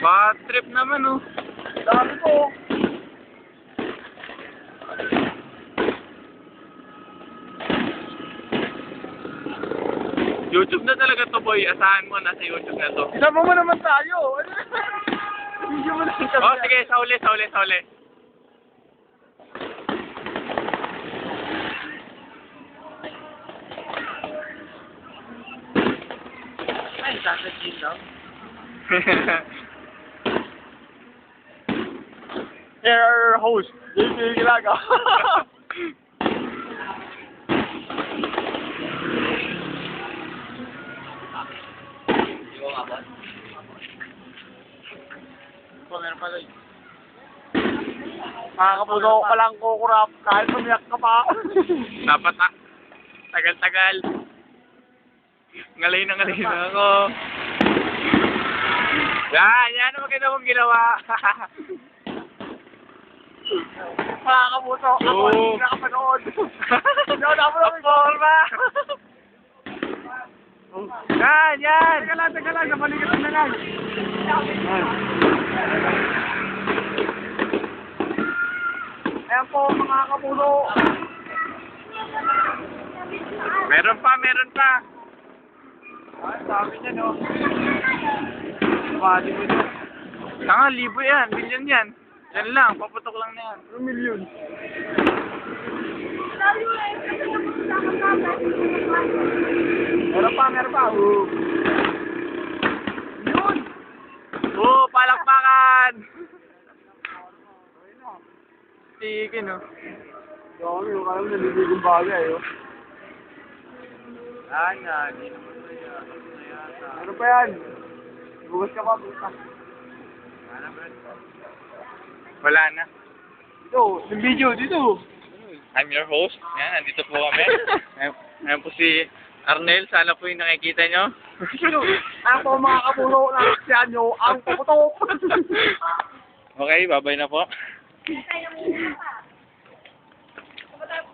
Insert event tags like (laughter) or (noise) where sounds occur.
Bad trip naman, oh. Dami ko. YouTube na talaga to, boy. Asahan mo, nasa YouTube na to. Isama mo naman tayo. Video mo kami. Oh, sige, sa uli, sa uli, sa uli. Ay, sasabihin lang. (laughs) Are your host, JP Gilaga. Meron pala yun. Makakapuno ka lang kukurap kahit pumiyak ka pa. Dapat ah. Tagal-tagal. Ngalay na ngalay na ako. Yan, yan ang maganda mong ginawa. (laughs) Makakapuno ako, hindi nakapanood. Hindi ako nakapanood. (laughs) Forma! Yan, yan! Teka lang, teka lang, napalikat na lang. Ayan po, mga kapuno. Meron pa, meron pa. Ay, sabi niya, no? Bali mo niya. Tanga, libo yan. Milyon yan. Yan lang, paputok lang na yan. Ano milyon? Meron pa, meron pa. Oh. Yun! Oo, palakpakan! Sige, no? Dami, yung kalam naliligong bagay, oh. Yan, yan. Hindi naman na yan. Ano pa yan? Bukas ka pa, bukas. Wala na. Dito, yung video, dito. I'm your host. Yan, nandito po kami. (laughs) Ayan, ayan po si Arnel. Sana po yung nakikita nyo. Po mga kapuno na siya nyo, ang puputok. (laughs) okay, babay na po.